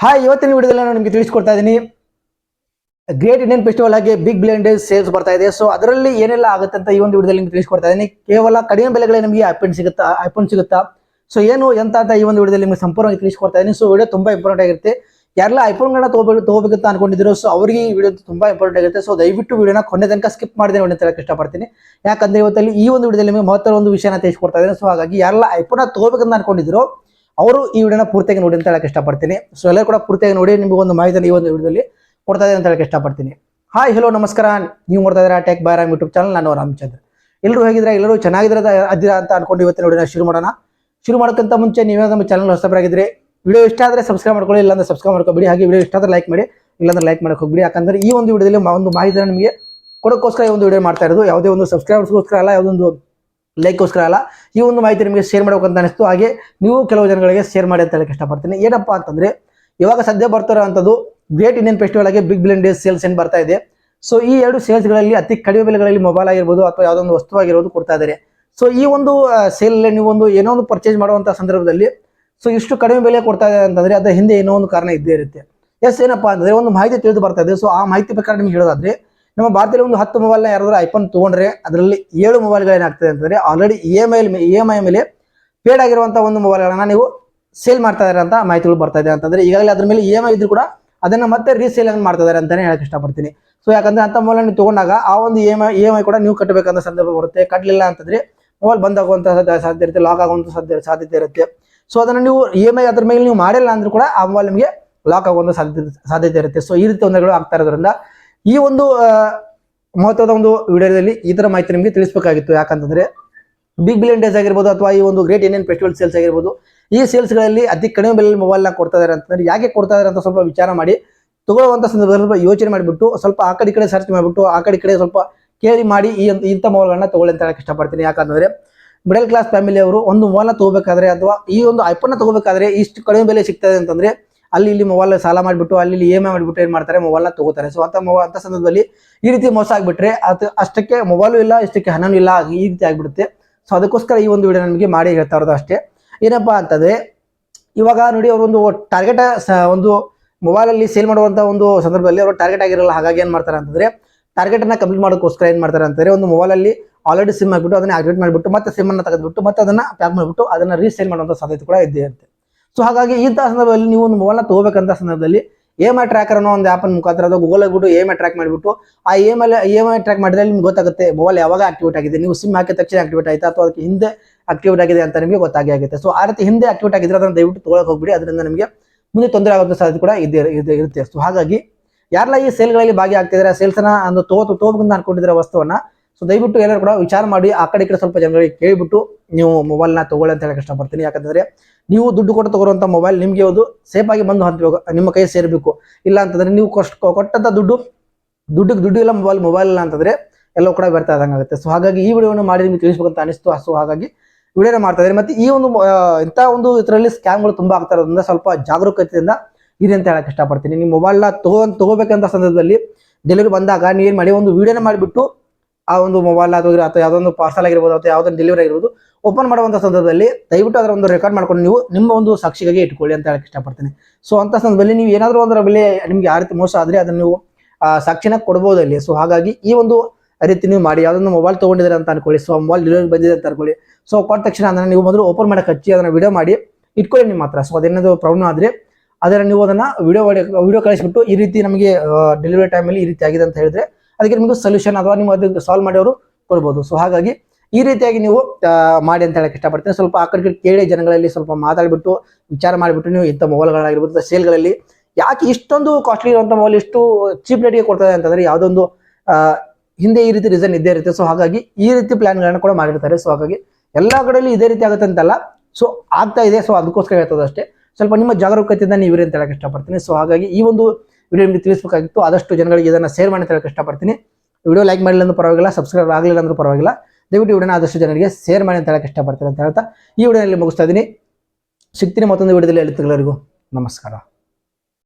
Hi ಇವತ್ತಿನ ವಿಡಿಯೋದಲ್ಲಿ ನಾನು ನಿಮಗೆ ತಿಳಿಸ್ಕೊಡ್ತಾ ಇದ್ದೀನಿ ಗ್ರೇಟ್ ಇಂಡಿಯನ್ ಫೆಸ್ಟಿವಲ್ ಆಗಿ ಬಿಗ್ ಬ್ಲೆಂಡೇಜ್ ಸೇಲ್ಸ್ ಬರ್ತಾ ಇದೆ. ಸೊ ಅದರಲ್ಲಿ ಏನೆಲ್ಲ ಆಗುತ್ತೆ ಅಂತ ಈ ಒಂದು ವಿಡಿಯೋದಲ್ಲಿ ನಿಮ್ಗೆ ತಿಳಿಸ್ಕೊಡ್ತಾ ಇದ್ದೀನಿ ಕೇವಲ ಕಡಿಮೆ ಬೆಲೆಗಳೇ ನಿಮಗೆ ಐಫೋನ್ ಸಿಗುತ್ತಾ ಐಫೋನ್ ಸಿಗುತ್ತಾ? ಸೊ ಏನು, ಎಂತ ಅಂತ ಈ ಒಂದು ವಿಡಿಯೋದಲ್ಲಿ ನಿಮಗೆ ಸಂಪೂರ್ಣವಾಗಿ ತಿಳಿಸ್ಕೊಡ್ತಾ ಇದ್ದೀನಿ ಸೊ ವಿಡಿಯೋ ತುಂಬಾ ಇಂಪಾರ್ಟೆಂಟ್ ಆಗಿರುತ್ತೆ. ಯಾರೆಲ್ಲ ಐಫೋನ್ಗಳನ್ನ ತಗೋಬೇಕು ತಗೋಬೇಕಂತ ಅನ್ಕೊಂಡಿದ್ರು ಸೊ ಅವರಿಗೆ ಈ ವಿಡಿಯೋ ತುಂಬಾ ಇಂಪಾರ್ಟೆಂಟ್ ಆಗುತ್ತೆ ಸೊ ದಯವಿಟ್ಟು ವಿಡಿಯೋನ ಕೊನೆ ತನಕ ಸ್ಕಿಪ್ ಮಾಡಿದೆ ನೋಡಿ ಅಂತ ಇಷ್ಟಪಡ್ತೀನಿ. ಯಾಕಂದ್ರೆ ಇವತ್ತಲ್ಲಿ ಈ ಒಂದು ವಿಡಿಯೋದಲ್ಲಿ ನಿಮಗೆ ಮಹತ್ವದ ಒಂದು ವಿಷಯನ ತಿಳಿಸ್ಕೊಡ್ತಾ ಇದ್ದೀನಿ ಸೊ ಹಾಗಾಗಿ ಯಾರೆಲ್ಲ ಐಫೋನ್ ತಗೋಬೇಕಂತ ಅನ್ಕೊಂಡಿದ್ರು ಅವರು ಈ ವಿಡಿಯೋನ ಪೂರ್ತಿಯಾಗಿ ನೋಡಿ ಅಂತ ಹೇಳಕ್ ಇಷ್ಟಪಡ್ತೀನಿ. ಸೊ ಎಲ್ಲರೂ ಕೂಡ ಪೂರ್ತಿಯಾಗಿ ನೋಡಿ, ನಿಮಗೆ ಒಂದು ಮಾಹಿತಿನ ಈ ಒಂದು ವಿಡಿಯೋದಲ್ಲಿ ಕೊಡ್ತಾ ಇದೆ ಅಂತ ಹೇಳಕ್ಕೆ ಇಷ್ಟಪಡ್ತೀನಿ. ಹಾಯ್ ಹಲೋ ನಮಸ್ಕಾರ. ನೀವು ನೋಡ್ತಾ ಇದ್ದೀರಾ tech by Ram YouTube channel ನಾನು ರಾಮಚಂದ್ರ. ಎಲ್ಲರೂ ಹೇಗಿದ್ರೆ ಎಲ್ಲರೂ ಚೆನ್ನಾಗಿದ್ರೆ ಅದಿರ ಅಂತ ಅನ್ಕೊಂಡು ಇವತ್ತಿನ ವಿಡಿಯೋನ ಶುರು ಮಾಡೋಣ. ಶುರು ಮಾಡೋಕ್ಕಿಂತ ಮುಂಚೆ ನೀವೇ ನಮ್ಮ ಚಾನಲ್ ಹೊಸಬರಾಗಿದ್ರೆ ವಿಡಿಯೋ ಇಷ್ಟ ಆದರೆ ಸಬ್ಸ್ಕ್ರೈಬ್ ಮಾಡ್ಕೊಳ್ಳಿ, ಇಲ್ಲಾಂದ್ರೆ ಸಬ್ಸ್ಕ್ರೈಬ್ ಮಾಡ್ಕೊಬಿಡಿ. ಹಾಗೆ ವಿಡಿಯೋ ಇಷ್ಟ ಆದರೆ ಲೈಕ್ ಮಾಡಿ, ಇಲ್ಲಾಂದ್ರೆ ಲೈಕ್ ಮಾಡಕ್ಕೆ ಹೋಗ್ಬಿಡಿ. ಯಾಕಂದ್ರೆ ಈ ಒಂದು ವಿಡಿಯೋದಲ್ಲಿ ಒಂದು ಮಾಹಿತಿನ ನಿಮಗೆ ಕೊಡೋಕ್ಕೋಸ್ಕರ ಈ ಒಂದು ವಿಡಿಯೋ ಮಾಡ್ತಾ ಇರೋದು. ಯಾವುದೇ ಒಂದು ಸಬ್ಸ್ಕ್ರೈಬರ್ಸ್ಗೋಸ್ಕರ ಅಲ್ಲ ಯಾವುದೊಂದು ಲೈಕ್ಗೋಸ್ಕರ ಅಲ್ಲ, ಈ ಒಂದು ಮಾಹಿತಿ ನಿಮಗೆ ಶೇರ್ ಮಾಡಬೇಕಂತ ಅನಿಸ್ತು. ಹಾಗೆ ನೀವು ಕೆಲವು ಜನಗಳಿಗೆ ಶೇರ್ ಮಾಡಿ ಅಂತ ಹೇಳಕ್ಕೆ ಇಷ್ಟಪಡ್ತೀನಿ. ಏನಪ್ಪ ಅಂತಂದ್ರೆ, ಇವಾಗ ಸದ್ಯ ಬರ್ತಿರೋ ಅಂಥದ್ದು ಗ್ರೇಟ್ ಇಂಡಿಯನ್ ಫೆಸ್ಟಿವಲ್ ಆಗಿ ಬಿಗ್ ಬಿಲಿಯನ್ ಡೇಸ್ ಸೇಲ್ಸ್ ಏನು ಬರ್ತಾ ಇದೆ. ಸೊ ಈ ಎರಡು ಸೇಲ್ಸ್ಗಳಲ್ಲಿ ಅತಿ ಕಡಿಮೆ ಬೆಲೆಗಳಲ್ಲಿ ಮೊಬೈಲ್ ಆಗಿರ್ಬೋದು ಅಥವಾ ಯಾವುದೋ ಒಂದು ವಸ್ತು ಆಗಿರೋದು ಕೊಡ್ತಾ ಇದ್ದಾರೆ. ಸೊ ಈ ಒಂದು ಸೇಲಲ್ಲಿ ನೀವು ಒಂದು ಏನೋ ಒಂದು ಪರ್ಚೇಸ್ ಮಾಡುವಂಥ ಸಂದರ್ಭದಲ್ಲಿ ಸೊ ಇಷ್ಟು ಕಡಿಮೆ ಬೆಲೆ ಕೊಡ್ತಾ ಇದೆ ಅಂತಂದರೆ ಅದರ ಹಿಂದೆ ಏನೋ ಒಂದು ಕಾರಣ ಇದ್ದೇ ಇರುತ್ತೆ. ಎಸ್ ಏನಪ್ಪ ಅಂತಂದ್ರೆ, ಒಂದು ಮಾಹಿತಿ ತಿಳಿದು ಬರ್ತಾ ಇದೆ. ಸೊ ಆ ಮಾಹಿತಿ ಪ್ರಕಾರ ನಿಮ್ಗೆ ಹೇಳೋದಾದ್ರೆ ನಮ್ಮ ಭಾರತದಲ್ಲಿ ಒಂದು ಹತ್ತು ಮೊಬೈಲ್ನ ಯಾರಾದರೂ ಐಫೋನ್ ತಗೊಂಡ್ರೆ ಅದರಲ್ಲಿ ಏಳು ಮೊಬೈಲ್ಗಳು ಏನಾಗ್ತದೆ ಅಂತಂದರೆ already E M I E M I ಮೇಲೆ ಪೇಡ್ ಆಗಿರುವಂಥ ಒಂದು ಮೊಬೈಲ್ಗಳನ್ನು ನೀವು ಸೇಲ್ ಮಾಡ್ತಾ ಇದ್ದಾರೆ ಅಂತ ಮಾಹಿತಿಗಳು ಬರ್ತಾ ಇದೆ ಅಂತಂದರೆ ಈಗಾಗಲೇ ಅದ್ರ ಮೇಲೆ ಇ ಎಂ ಐ ಇದ್ರು ಕೂಡ ಅದನ್ನು ಮತ್ತೆ ರೀಸೇಲ್ ಮಾಡ್ತಾ ಇದ್ದಾರೆ ಅಂತಲೇ ಹೇಳಕ್ಕೆ ಇಷ್ಟಪಡ್ತೀನಿ. ಸೊ ಯಾಕಂದರೆ ಅಂಥ ಮೊಬೈಲ್ ನೀವು ತಗೊಂಡಾಗ ಆ ಒಂದು E M I E M I ಕೂಡ ನೀವು ಕಟ್ಟಬೇಕಂತ ಸಂದರ್ಭ ಬರುತ್ತೆ. ಕಟ್ಟಲಿಲ್ಲ ಅಂತಂದರೆ ಮೊಬೈಲ್ ಬಂದಾಗುವಂಥ ಸಾಧ್ಯತೆ ಇರುತ್ತೆ ಲಾಕ್ ಆಗುವಂಥ ಸಾಧ್ಯ, ಸಾಧ್ಯತೆ ಇರುತ್ತೆ. ಸೊ ಅದನ್ನು ನೀವು ಇ ಎಂ ಐ ಅದ್ರ ಮೇಲೆ ನೀವು ಮಾಡಿಲ್ಲ ಅಂದ್ರೂ ಕೂಡ ಆ ಮೊಬೈಲ್ ನಿಮಗೆ ಲಾಕ್ ಆಗುವಂಥ ಸಾಧ್ಯತೆ ಸಾಧ್ಯತೆ ಇರುತ್ತೆ. ಸೊ ಈ ರೀತಿ ತೊಂದರೆಗಳು ಆಗ್ತಾ ಇರೋದ್ರಿಂದ ಈ ಒಂದು ಮಹತ್ವದ ಒಂದು ವಿಡಿಯೋದಲ್ಲಿ ಈ ತರ ಮಾಹಿತಿ ನಿಮಗೆ ತಿಳಿಸಬೇಕಾಗಿತ್ತು. ಯಾಕಂತಂದ್ರೆ ಬಿಗ್ ಬಿಲಿಯನ್ ಡೇಸ್ ಆಗಿರ್ಬೋದು ಅಥವಾ ಈ ಒಂದು ಗ್ರೇಟ್ ಇಂಡಿಯನ್ ಫೆಸ್ಟಿವಲ್ ಸೇಲ್ಸ್ ಆಗಿರ್ಬೋದು, ಈ ಸೇಲ್ಸ್ಗಳಲ್ಲಿ ಅತಿ ಕಡಿಮೆ ಬೆಲೆಯಲ್ಲಿ ಮೊಬೈಲ್ನ ಕೊಡ್ತಾ ಇದಾರೆ ಅಂತಂದ್ರೆ ಯಾಕೆ ಕೊಡ್ತಾ ಇದಾರೆ ಅಂತ ಸ್ವಲ್ಪ ವಿಚಾರ ಮಾಡಿ, ತಗೊಳ್ಳುವಂತ ಸಂದರ್ಭದಲ್ಲಿ ಯೋಚನೆ ಮಾಡಿಬಿಟ್ಟು, ಸ್ವಲ್ಪ ಆ ಕಡೆ ಕಡೆ ಸರ್ಚ್ ಮಾಡಿಬಿಟ್ಟು, ಆ ಕಡೆ ಕಡೆ ಸ್ವಲ್ಪ ಕೇಳಿ ಮಾಡಿ ಈ ಇಂಥ ಮೊಬೈಲ್ಗಳನ್ನ ತಗೊಳ್ಳಿ ಅಂತ ಹೇಳಕ್ಕೆ ಇಷ್ಟಪಡ್ತೀನಿ. ಯಾಕಂತಂದ್ರೆ ಮಿಡಲ್ ಕ್ಲಾಸ್ ಫ್ಯಾಮಿಲಿ ಅವರು ಒಂದು ಮೊಬೈಲ್ನ ತಗೋಬೇಕಾದ್ರೆ ಅಥವಾ ಈ ಒಂದು ಐಫೋನ್ ತಗೋಬೇಕಾದ್ರೆ ಇಷ್ಟು ಕಡಿಮೆ ಬೆಲೆ ಸಿಗ್ತದೆ ಅಂತಂದ್ರೆ ಅಲ್ಲಿ ಇಲ್ಲಿ ಮೊಬೈಲ್ ಸಾಲ ಮಾಡಿಬಿಟ್ಟು, ಅಲ್ಲಿ ಇಲ್ಲಿ ಇ ಎಂ ಐ ಮಾಡಿಬಿಟ್ಟು ಏನು ಮಾಡ್ತಾರೆ? ಮೊಬೈಲ್ನ ತಗೋತಾರೆ. ಸೊ ಅಂತ ಮೊಬೈಲ್, ಅಂತ ಸಂದರ್ಭದಲ್ಲಿ ಈ ರೀತಿ ಮೋಸ ಆಗ್ಬಿಟ್ರೆ ಅದು ಅಷ್ಟಕ್ಕೆ ಮೊಬೈಲು ಇಲ್ಲ, ಇಷ್ಟಕ್ಕೆ ಹಣನೂ ಇಲ್ಲ, ಈ ರೀತಿ ಆಗಿಬಿಡುತ್ತೆ. ಸೊ ಅದಕ್ಕೋಸ್ಕರ ಈ ಒಂದು ವಿಡಿಯೋ ನಮಗೆ ಮಾಡಿ ಹೇಳ್ತಾ ಇರೋದು ಅಷ್ಟೇ. ಏನಪ್ಪಾ ಅಂತಂದ್ರೆ, ಇವಾಗ ನೋಡಿ ಅವರು ಒಂದು ಟಾರ್ಗೆಟ್ ಒಂದು ಮೊಬೈಲ್ ಅಲ್ಲಿ ಸೇಲ್ ಮಾಡುವಂಥ ಒಂದು ಸಂದರ್ಭದಲ್ಲಿ ಅವರು ಟಾರ್ಗೆಟ್ ಆಗಿರಲ್ಲ, ಹಾಗಾಗಿ ಏನು ಮಾಡ್ತಾರೆ ಅಂತಂದ್ರೆ ಟಾರ್ಗೆಟ್ ಅನ್ನ ಕಂಪ್ಲೀಟ್ ಮಾಡೋಕ್ಕೋಸ್ಕರ ಏನು ಮಾಡ್ತಾರೆ ಅಂತಂದ್ರೆ, ಒಂದು ಮೊಬೈಲ್ ಅಲ್ಲಿ ಆಲ್ರೆಡಿ ಸಿಮ್ ಆಗಿಬಿಟ್ಟು ಅದನ್ನ ಆಕ್ಟಿವೇಟ್ ಮಾಡಿಬಿಟ್ಟು, ಮತ್ತೆ ಸಿಮ್ ತೆಗೆದುಬಿಟ್ಟು, ಮತ್ತೆ ಅದನ್ನ ಪ್ಯಾಕ್ ಮಾಡಿಬಿಟ್ಟು, ಅದನ್ನು ರೀಸೇಲ್ ಮಾಡುವಂಥ ಸಾಧ್ಯತೆ ಕೂಡ ಇದೆ ಇರುತ್ತೆ ಸೊ ಹಾಗಾಗಿ ಇಂತಹ ಸಂದರ್ಭದಲ್ಲಿ ನೀವು ಒಂದು ಮೊಬೈಲ್ನ ತಗೋಬೇಕಂತ ಸಂದರ್ಭದಲ್ಲಿ ಎ ಎಂ ಐ ಟ್ರ್ಯಾಕರ್ ಅನ್ನೋ ಒಂದು ಆ್ಯಪ್ ಮುಖಾಂತರ ಅದು ಗೂಗಲ್ ಆಗಿಬಿಟ್ಟು ಎ ಎಂ ಐ ಟ್ರ್ಯಾಕ್ ಮಾಡಿಬಿಟ್ಟು ಆ M E M I track ಮಾಡಿದ್ರೆ ನಿಮ್ಗೆ ಗೊತ್ತಾಗುತ್ತೆ ಮೊಬೈಲ್ ಯಾವಾಗ ಆಕ್ಟಿವೇಟ್ ಆಗಿದೆ. ನೀವು ಸಿಮ್ ಹಾಕಿದ ತಕ್ಷಣ ಆಕ್ಟಿವೇಟ್ ಆಯಿತಾ ಅಥವಾ ಅದಕ್ಕೆ ಹಿಂದೆ ಆಕ್ಟಿವೇಟ್ ಆಗಿದೆ ಅಂತ ನಿಮಗೆ ಗೊತ್ತಾಗಿ ಆಗುತ್ತೆ. ಸೊ ಆ ರೀತಿ ಹಿಂದೆ ಆಕ್ಟಿವೇಟ್ ಆಗಿದ್ರೆ ಅದನ್ನು ದಯವಿಟ್ಟು ತೊಗೊಳಕ್ ಹೋಗ್ಬಿಡಿ. ಅದರಿಂದ ನಿಮಗೆ ಮುಂದೆ ತೊಂದರೆ ಆಗೋದು ಸಾಧ್ಯತೆ ಕೂಡ ಇದೆ ಇರುತ್ತೆ. ಸೊ ಹಾಗಾಗಿ ಯಾರೆಲ್ಲ ಈ ಸೇಲ್ಗಳಲ್ಲಿ ಭಾಗಿಯಾಗ್ತಿದ್ದಾರೆ ಸೇಲ್ಸ್ನ ಒಂದು ತಗೋ, ತಗೋಬೇಕಂತ ಅನ್ಕೊಂಡಿದ್ರೆ ವಸ್ತುವನ್ನ ಸೊ ದಯವಿಟ್ಟು ಎಲ್ಲರೂ ಕೂಡ ವಿಚಾರ ಮಾಡಿ, ಆ ಕಡೆ ಈ ಕಡೆ ಸ್ವಲ್ಪ ಜನಗಳಿಗೆ ಕೇಳಿಬಿಟ್ಟು ನೀವು ಮೊಬೈಲ್ನ ತಗೊಳ್ಳಿ ಅಂತ ಹೇಳಕ್ ಇಷ್ಟಪಡ್ತೀನಿ. ಯಾಕಂತಂದ್ರೆ ನೀವು ದುಡ್ಡು ಕೊಟ್ಟು ತಗೋರುವಂತ ಮೊಬೈಲ್ ನಿಮಗೆ ಒಂದು ಸೇಫ್ ಆಗಿ ಬಂದು ಹಂತಬೇಕು ನಿಮ್ಮ ಕೈ ಸೇರಬೇಕು. ಇಲ್ಲ ಅಂತಂದ್ರೆ ನೀವು ಕೊಷ್ಟ, ಕೊಟ್ಟಂತ ದುಡ್ಡು, ದುಡ್ಡಿಗೆ ದುಡ್ಡು ಇಲ್ಲ ಮೊಬೈಲ್ ಮೊಬೈಲ್ ಇಲ್ಲ ಅಂತಂದ್ರೆ ಎಲ್ಲವೂ ಕೂಡ ವ್ಯರ್ಥ ಆದಂಗೆ ಆಗುತ್ತೆ. ಸೊ ಹಾಗಾಗಿ ಈ ವಿಡಿಯೋವನ್ನು ಮಾಡಿ ನಿಮ್ಗೆ ತಿಳಿಸ್ಬೇಕಂತ ಅನಿಸ್ತು. ಸೊ ಹಾಗಾಗಿ ವಿಡಿಯೋನ ಮಾಡ್ತಾ ಇದ್ದಾರೆ ಮತ್ತೆ ಈ ಒಂದು ಇಂಥ ಒಂದು ಇದರಲ್ಲಿ ಸ್ಕ್ಯಾಮ್ಗಳು ತುಂಬಾ ಆಗ್ತಾ ಇರೋದ್ರಿಂದ ಸ್ವಲ್ಪ ಜಾಗರೂಕತೆಯಿಂದ ಇದೆ ಅಂತ ಹೇಳಕ್ಕೆ ಇಷ್ಟಪಡ್ತೀನಿ. ನೀವು ಮೊಬೈಲ್ನ ತಗೋ, ತಗೋಬೇಕಂತ ಸಂದರ್ಭದಲ್ಲಿ ಡೆಲಿವರಿ ಬಂದಾಗ ನೀವು ಏನು ಮಾಡಿ, ಒಂದು ವಿಡಿಯೋನ ಮಾಡಿಬಿಟ್ಟು ಆ ಒಂದು ಮೊಬೈಲ್ ಅಥವಾ ಅಥವಾ ಯಾವುದೋ ಒಂದು ಪಾರ್ಸಲ್ ಆಗಿರ್ಬೋದು ಅಥವಾ ಯಾವುದೋ ಡೆಲಿವರಿ ಆಗಿರ್ಬೋದು ಓಪನ್ ಮಾಡುವಂತ ಸಂದರ್ಭದಲ್ಲಿ ದಯವಿಟ್ಟು ಅದರ ಒಂದು ರೆಕಾರ್ಡ್ ಮಾಡ್ಕೊಂಡು ನೀವು ನಿಮ್ಮ ಒಂದು ಸಾಕ್ಷಿಗಾಗಿ ಇಟ್ಕೊಳ್ಳಿ ಅಂತ ಹೇಳಕ್ ಇಷ್ಟಪಡ್ತೀನಿ. ಸೊ ಅಂತ ಸಂದರ್ಭದಲ್ಲಿ ನೀವು ಏನಾದರೂ ಒಂದರ ಬೆಲೆ ನಿಮ್ಗೆ ಆ ರೀತಿ ಮೋಸ ಆದರೆ ಅದನ್ನು ನೀವು ಸಾಕ್ಷಿನ ಕೊಡ್ಬೋದು ಅಲ್ಲಿ ಸೊ ಹಾಗಾಗಿ ಈ ಒಂದು ರೀತಿ ನೀವು ಮಾಡಿ ಯಾವ್ದೊಂದು ಮೊಬೈಲ್ ತೊಗೊಂಡಿದ್ರೆ ಅಂತ ಅನ್ಕೊಳ್ಳಿ. ಸೊ ಮೊಬೈಲ್ ಡೆಲಿವರಿ ಬಂದಿದೆ ಅಂತ ಅನ್ಕೊಳ್ಳಿ. ಸೊ ಕೊಟ್ಟ ತಕ್ಷಣ ಅದನ್ನು ನೀವು ಮೊದಲು ಓಪನ್ ಮಾಡೋಕೆ ಹಚ್ಚಿ, ಅದನ್ನು ವಿಡಿಯೋ ಮಾಡಿ, ಇಟ್ಕೊಳ್ಳಿ ನಿಮ್ಮ ಹತ್ರ. ಸೊ ಅದೇನಾದ್ರು ಪ್ರಾಬ್ಲಮ್ ಆದರೆ ಅದರ ನೀವು ಅದನ್ನು ವಿಡಿಯೋ ವಿಡಿಯೋ ಕಳಿಸ್ಬಿಟ್ಟು ಈ ರೀತಿ ನಮಗೆ ಡೆಲಿವರಿ ಟೈಮಲ್ಲಿ ಈ ರೀತಿ ಆಗಿದೆ ಅಂತ ಹೇಳಿದ್ರೆ ಅದಕ್ಕೆ ನಿಮಗೆ ಸೊಲ್ಯೂಷನ್ ಅಥವಾ ನೀವು ಅದಕ್ಕೆ ಸಾಲ್ವ್ ಮಾಡೋರು ಕೊಡ್ಬೋದು. ಸೊ ಹಾಗಾಗಿ ಈ ರೀತಿಯಾಗಿ ನೀವು ಮಾಡಿ ಅಂತ ಹೇಳಕ್ ಇಷ್ಟಪಡ್ತೀನಿ. ಸ್ವಲ್ಪ ಆ ಕಡೆ ಕೇಳಿ ಜನಗಳಲ್ಲಿ ಸ್ವಲ್ಪ ಮಾತಾಡಿಬಿಟ್ಟು, ವಿಚಾರ ಮಾಡಿಬಿಟ್ಟು ನೀವು ಇಂಥ ಮೊಬೈಲ್ಗಳಾಗಿರ್ಬೋದು ಸೇಲ್ಗಳಲ್ಲಿ ಯಾಕೆ ಇಷ್ಟೊಂದು ಕಾಸ್ಟ್ಲಿ ಇರುವಂಥ ಮೊಬೈಲ್ ಇಷ್ಟು ಚೀಪ್ ರೇಟ್ಗೆ ಕೊಡ್ತದೆ ಅಂತಂದರೆ ಯಾವುದೊಂದು ಹಿಂದೆ ಈ ರೀತಿ ರೀಸನ್ ಇದ್ದೇ ಇರುತ್ತೆ. ಸೊ ಹಾಗಾಗಿ ಈ ರೀತಿ ಪ್ಲ್ಯಾನ್ಗಳನ್ನು ಕೂಡ ಮಾಡಿರ್ತಾರೆ. ಸೊ ಹಾಗಾಗಿ ಎಲ್ಲ ಕಡೆಯಲ್ಲಿ ಇದೇ ರೀತಿ ಆಗುತ್ತೆ ಅಂತಲ್ಲ. ಸೊ ಆಗ್ತಾ ಇದೆ. ಸೊ ಅದಕ್ಕೋಸ್ಕರ ಹೇಳ್ತದಷ್ಟೇ ಸ್ವಲ್ಪ ನಿಮ್ಮ ಜಾಗರೂಕತೆಯಿಂದ ನೀವು ಅಂತ ಹೇಳಕ್ಕೆ ಇಷ್ಟಪಡ್ತೀನಿ. ಸೊ ಹಾಗಾಗಿ ಈ ಒಂದು ವಿಡಿಯೋ ನಿಮಗೆ ತಿಳಿಸಬೇಕಾಗಿತ್ತು, ಆದಷ್ಟು ಜನಗಳಿಗೆ ಇದನ್ನು ಶೇರ್ ಮಾಡಿ ಅಂತ ಹೇಳಕ್ ಇಷ್ಟಪಡ್ತೀನಿ. ವಿಡಿಯೋ ಲೈಕ್ ಮಾಡಿಲ್ಲ ಅಂದ್ರೂ ಪರವಾಗಿಲ್ಲ ಸಬ್ಸ್ಕ್ರೈಬ್ ಆಗಲಿಲ್ಲ ಅಂದ್ರೂ ಪರವಾಗಿಲ್ಲ. ದಯವಿಟ್ಟು ವಿಡಿಯೋನ ಆದಷ್ಟು ಜನರಿಗೆ ಶೇರ್ ಮಾಡಿ ಅಂತ ಹೇಳಕ್ಕೆ ಇಷ್ಟಪಡ್ತೀನಿ ಅಂತ ಹೇಳ್ತಾ ಈ ವಿಡಿಯೋನಲ್ಲಿ ಮುಗಿಸ್ತಾ ಇದ್ದೀನಿ. ಸಿಗ್ತೀನಿ ಮತ್ತೊಂದು ವಿಡಿಯೋದಲ್ಲಿ ಎಲ್ಲರಿಗೂ ನಮಸ್ಕಾರ.